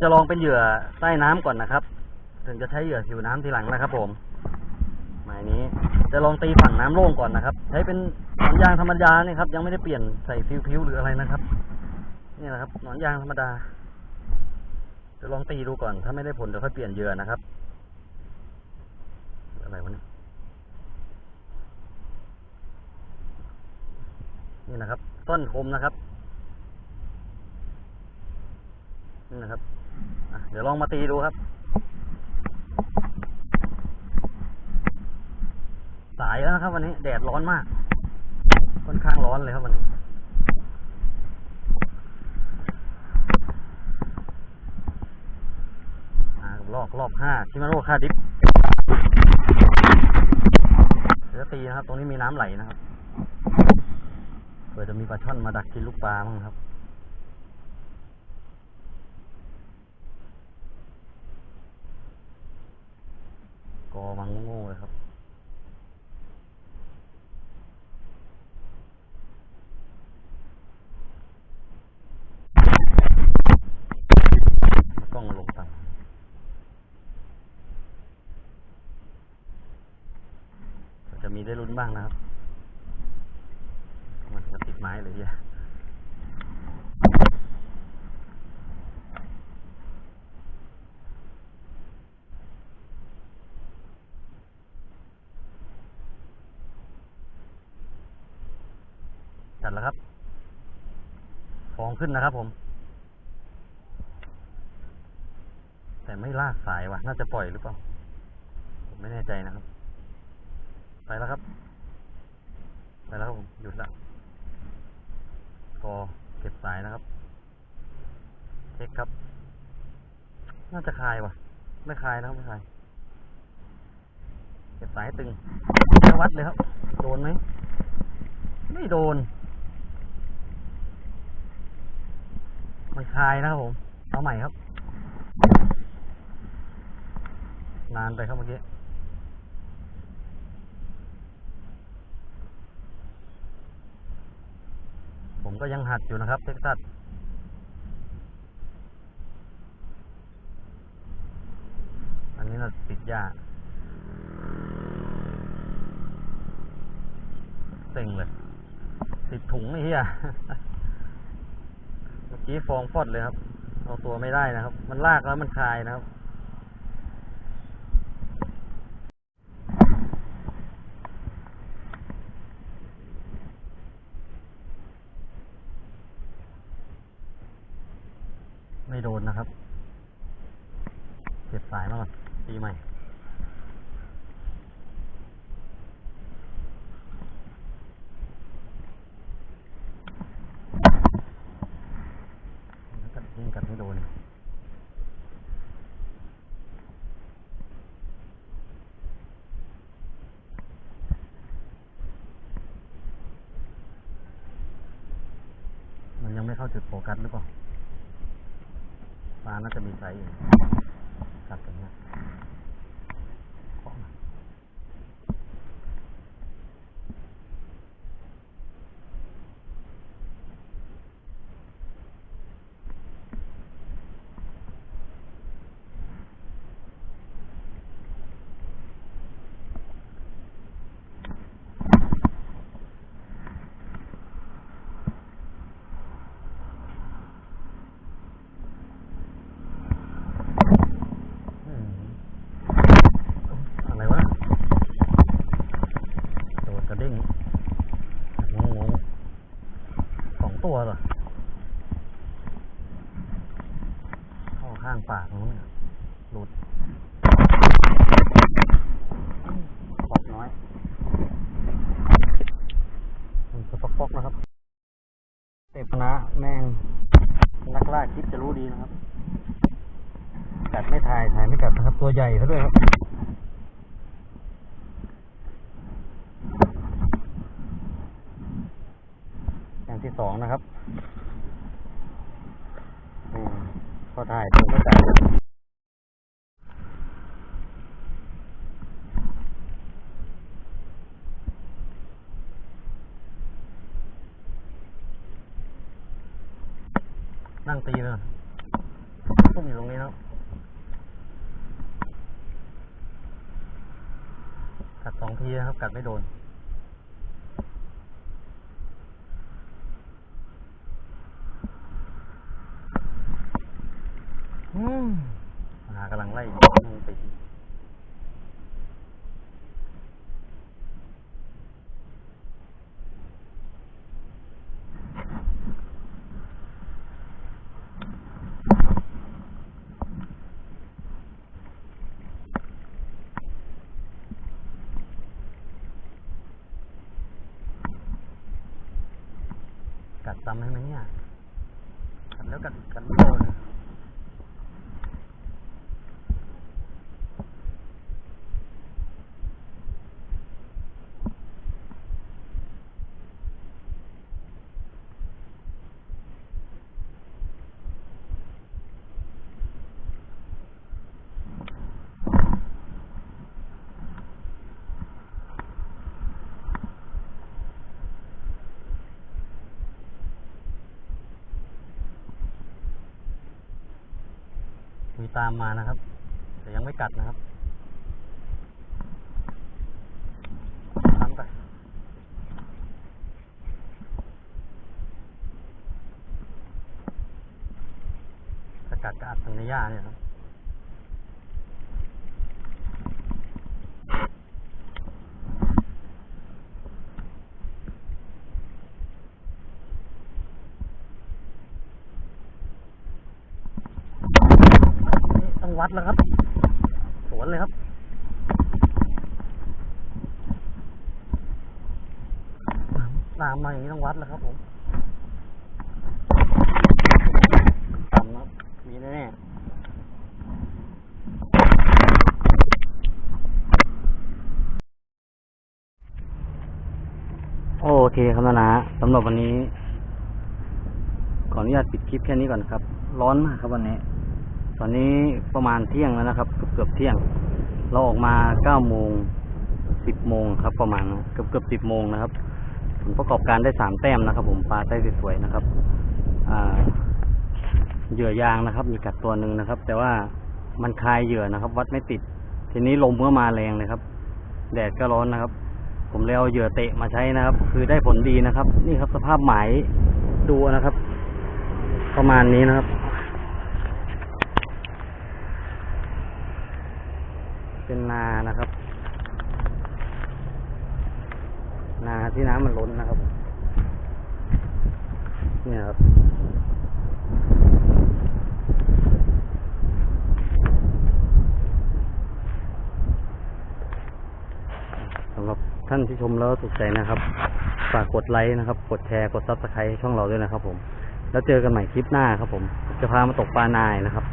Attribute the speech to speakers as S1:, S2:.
S1: จะลองเป็นเหยื่อใต้น้ำก่อนนะครับ ถึงจะใช้เหยื่อผิวน้ำทีหลังนะครับ ผมหมายนี้ จะลองตีฝั่งน้ำโล่งก่อนนะครับ ใช้เป็นหนอนยางธรรมดาเนี่ยครับ ยังไม่ได้เปลี่ยนใส่ฟิวพิวหรืออะไรนะครับ นี่แหละครับหนอนยางธรรมดา จะลองตีดูก่อน ถ้าไม่ได้ผลเดี๋ยวค่อยเปลี่ยนเหยื่อนะครับ อะไรวะเนี่ยนี่นะครับ ต้นคมนะครับ นะครับเดี๋ยวลองมาตีดูครับ สายแล้วนะครับวันนี้ แดดร้อนมาก ค่อนข้างร้อนเลยครับวันนี้อ่ารอบรอบห้าชิมาโร่ค่าดิฟเดี๋ยวตีนะครับ ตรงนี้มีน้ำไหลนะครับเผื่อจะมีปลาช่อนมาดักกินลูกปลาบ้างครับ กอมังโง่ๆเลยครับกล้องลงต่ำจะมีได้ลุ้นบ้างนะครับ มันจะติดไม้เลยเฮีย ดแล้วครับฟองขึ้นนะครับผม แต่ไม่ลากสายว่ะน่าจะปล่อยหรือเปล่า ผมไม่แน่ใจนะครับ ไปแล้วครับ ไปแล้วครับผม หยุดละกอเก็บสายนะครับ เช็คครับ น่าจะคลายว่ะไม่คลายนะครับไม่คลายเก็บสายตึงวัดเลยครับ โดนไหม ไม่โดน มันคลายนะครับผม เอาใหม่ครับ นานไปครับเมื่อกี้ผมก็ยังหัดอยู่นะครับเท็กซัสอันนี้เราติดยาเต็งเลย ติดถุงไอ้เหี้ย กี้ฟองฟอดเลยครับ เอาตัวไม่ได้นะครับ มันลากแล้วมันคลายนะครับ ไม่โดนนะครับ เก็บสายมาก่อนตีใหม่ กัดยิงกัดไม่โดน มันยัง ไม่เข้าจุดโฟกัสหรือเปล่าปลาน่าจะมีไซส์อยู่กัดตรงเนี้ยเคาะมาอืมอะไรวะโดดกระเด้งงงงๆสองตัว เหรอเข้าข้างปากนู้นหลุดปอกน้อยมันจะปอกๆนะครับเตปนะแม่งนักล่าคลิปจะรู้ดีนะครับกัดไม่ถ่ายถ่ายไม่กัดนะครับ ตัวใหญ่ซะด้วยครับ อย่างที่ สองนะครับพอถ่ายตัวไม่กัดนั่งตีเลยตุ้มอยู่ตรงนี้นะครับกัดสองทีนะครับ กัดไม่โดน อืมหากำลังไล่อยู่นั่งติด จำให้ไหมเนี่ยขัดแล้วกัดกันโดน มีตามมานะครับ แต่ยังไม่กัดนะครับน้ำไปถ้ากัดก็อัดตรงในหญ้าเนี่ยครับ ต้อง วัดแล้วครับ สวนเลยครับ ตามมาอย่างนี้ต้องวัดแล้วครับผมต่ำนะครับมีแน่โอเคครับนะนะสำหรับวันนี้ ขออนุญาตปิดคลิปแค่นี้ก่อนครับ ร้อนมากครับวันนี้ ตอนนี้ประมาณเที่ยงแล้วนะครับ เกือบเที่ยง เราออกมาเก้าโมงสิบโมงครับ ประมาณเกือบเกือบสิบโมงนะครับผลประกอบการได้สามแต้มนะครับ ผมปลาไส้สวยๆนะครับเหยื่อยางนะครับ มีกัดตัวหนึ่งนะครับ แต่ว่ามันคลายเหยื่อนะครับ วัดไม่ติด ทีนี้ลมก็มาแรงเลยครับ แดดก็ร้อนนะครับ ผมเลยเอาเหยื่อเตะมาใช้นะครับ คือได้ผลดีนะครับ นี่ครับสภาพหมายดูนะครับ ประมาณนี้นะครับ เป็นนานะครับ นาที่น้ำมันล้นนะครับผมเนี่ยครับสำหรับท่านที่ชมแล้วถูกใจนะครับ ฝากกดไลค์นะครับ กดแชร์ กดซับสไครต์ช่องเราด้วยนะครับผม แล้วเจอกันใหม่คลิปหน้าครับผม จะพามาตกปลานายนะครับ